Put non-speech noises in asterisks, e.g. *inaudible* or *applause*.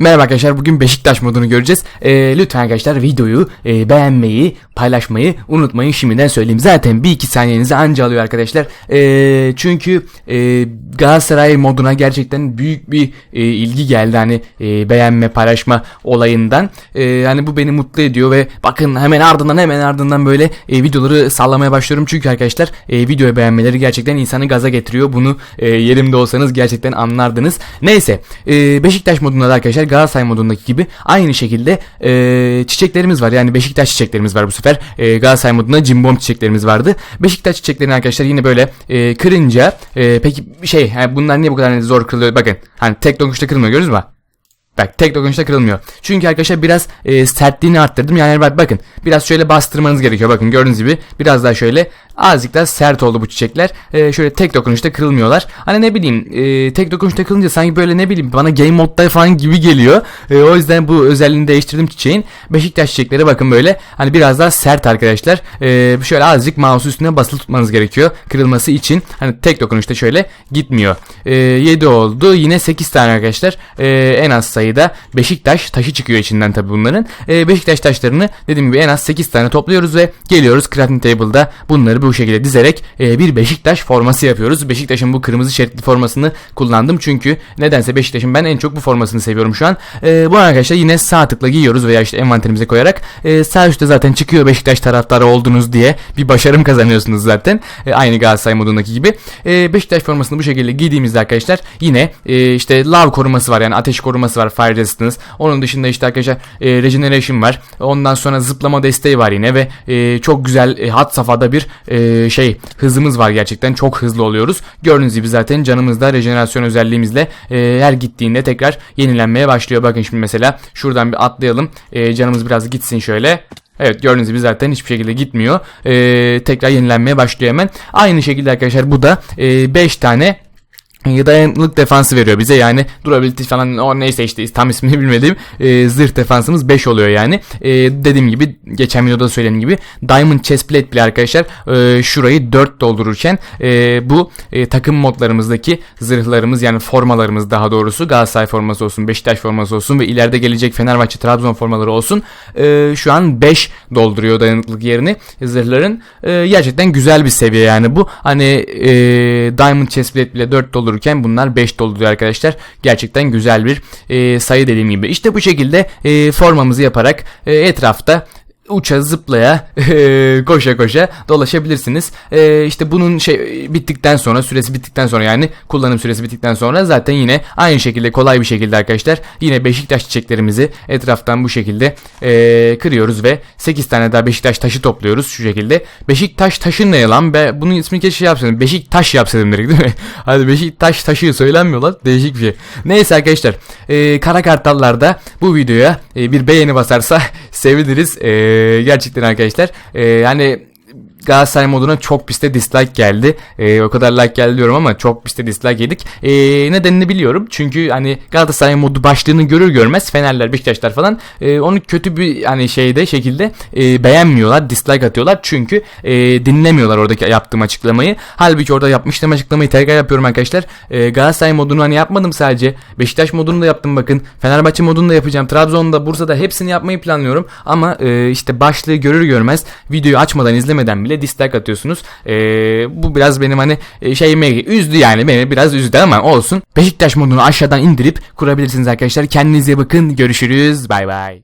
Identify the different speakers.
Speaker 1: Merhaba arkadaşlar bugün Beşiktaş modunu göreceğiz. Ee, lütfen arkadaşlar videoyu e, beğenmeyi, paylaşmayı unutmayın şimdiden söyleyeyim. Zaten bir iki saniyenizi anca alıyor arkadaşlar. Ee, çünkü e, Galatasaray moduna gerçekten büyük bir e, ilgi geldi hani e, beğenme paylaşma olayından. E, hani bu beni mutlu ediyor ve bakın hemen ardından hemen ardından böyle e, videoları sallamaya başlıyorum. Çünkü arkadaşlar e, videoyu beğenmeleri gerçekten insanı gaza getiriyor. Bunu e, yerimde olsanız gerçekten anlardınız. Neyse e, Beşiktaş modunda da arkadaşlar Galatasaray modundaki gibi aynı şekilde e, çiçeklerimiz var. Yani Beşiktaş çiçeklerimiz var bu sefer. E, Galatasaray modunda cimbom çiçeklerimiz vardı. Beşiktaş çiçeklerini arkadaşlar yine böyle e, kırınca e, peki şey yani bunlar niye bu kadar hani zor kırılıyor? Bakın hani tek dokunuşta kırılmıyor gördünüz mü? Bak tek dokunuşta kırılmıyor. Çünkü arkadaşlar biraz e, sertliğini arttırdım. Yani bak bakın biraz şöyle bastırmanız gerekiyor. Bakın gördüğünüz gibi biraz daha şöyle azıcık daha sert oldu bu çiçekler. E, şöyle tek dokunuşta kırılmıyorlar. Hani ne bileyim e, tek dokunuşta kırılınca sanki böyle ne bileyim bana game modda falan gibi geliyor. E, o yüzden bu özelliğini değiştirdim çiçeğin. Beşiktaş çiçekleri bakın böyle hani biraz daha sert arkadaşlar. E, şöyle azıcık mouse üstüne basılı tutmanız gerekiyor. Kırılması için. Hani tek dokunuşta şöyle gitmiyor. E, 7 oldu. Yine 8 tane arkadaşlar. E, en az sayıda Beşiktaş taşı çıkıyor içinden tabi bunların. E, Beşiktaş taşlarını dediğim gibi en az 8 tane topluyoruz ve geliyoruz crafting table'da bunları bu şekilde dizerek e, bir Beşiktaş forması yapıyoruz. Beşiktaş'ın bu kırmızı şeritli formasını kullandım çünkü nedense Beşiktaş'ın ben en çok bu formasını seviyorum şu an. E, bu arkadaşlar yine sağ tıkla giyiyoruz veya işte envanterimize koyarak e, sağ üstte zaten çıkıyor Beşiktaş taraftarı oldunuz diye bir başarım kazanıyorsunuz zaten. E, aynı Galatasaray modundaki gibi. E, Beşiktaş formasını bu şekilde giydiğimizde arkadaşlar yine e, işte lav koruması var yani ateş koruması var fire resistance. Onun dışında işte arkadaşlar e, regeneration var. Ondan sonra zıplama desteği var yine ve e, çok güzel e, hat safhada bir e, şey hızımız var gerçekten çok hızlı oluyoruz. Gördüğünüz gibi zaten canımızda rejenerasyon özelliğimizle e, her gittiğinde tekrar yenilenmeye başlıyor. Bakın şimdi mesela şuradan bir atlayalım. E, canımız biraz gitsin şöyle. Evet gördüğünüz gibi zaten hiçbir şekilde gitmiyor. Ee, tekrar yenilenmeye başlıyor hemen. Aynı şekilde arkadaşlar bu da 5 e, tane dayanıklılık defansı veriyor bize. Yani durability falan o neyse işte tam ismini bilmediğim e, zırh defansımız 5 oluyor yani. E, dediğim gibi geçen videoda söylediğim gibi Diamond Chestplate bile arkadaşlar e, şurayı 4 doldururken e, bu e, takım modlarımızdaki zırhlarımız yani formalarımız daha doğrusu Galatasaray forması olsun Beşiktaş forması olsun ve ileride gelecek Fenerbahçe Trabzon formaları olsun e, şu an 5 dolduruyor dayanıklılık yerini. Zırhların e, gerçekten güzel bir seviye yani bu. Hani e, Diamond Chestplate bile 4 doldurur doldururken bunlar 5 dolduruyor arkadaşlar. Gerçekten güzel bir e, sayı dediğim gibi. İşte bu şekilde e, formamızı yaparak e, etrafta uça zıplaya *laughs* koşa koşa dolaşabilirsiniz. E, işte bunun şey bittikten sonra süresi bittikten sonra yani kullanım süresi bittikten sonra zaten yine aynı şekilde kolay bir şekilde arkadaşlar yine Beşiktaş çiçeklerimizi etraftan bu şekilde e, kırıyoruz ve 8 tane daha Beşiktaş taşı topluyoruz şu şekilde. Beşiktaş taşı ne lan be? Bunun ismini keşke şey yapsaydım. Beşiktaş yapsaydım direkt değil mi? *laughs* Hadi Beşiktaş taşı söylenmiyorlar. Değişik bir şey. Neyse arkadaşlar. E, kara kartallarda bu videoya e, bir beğeni basarsa seviniriz. Ee, gerçekten arkadaşlar e, yani Galatasaray moduna çok piste dislike geldi. E, o kadar like geldi diyorum ama çok piste dislike yedik. E, nedenini biliyorum. Çünkü hani Galatasaray modu başlığını görür görmez Fenerler, Beşiktaşlar falan e, onu kötü bir hani şeyde şekilde e, beğenmiyorlar. Dislike atıyorlar. Çünkü e, dinlemiyorlar oradaki yaptığım açıklamayı. Halbuki orada yapmıştım açıklamayı tekrar yapıyorum arkadaşlar. E, Galatasaray modunu hani yapmadım sadece. Beşiktaş modunu da yaptım bakın. Fenerbahçe modunu da yapacağım. Trabzon'da, Bursa'da hepsini yapmayı planlıyorum. Ama e, işte başlığı görür görmez videoyu açmadan izlemeden bile bile dislike atıyorsunuz. E, bu biraz benim hani e, şeyime üzdü yani beni biraz üzdü ama olsun. Beşiktaş modunu aşağıdan indirip kurabilirsiniz arkadaşlar. Kendinize bakın. Görüşürüz. Bay bay.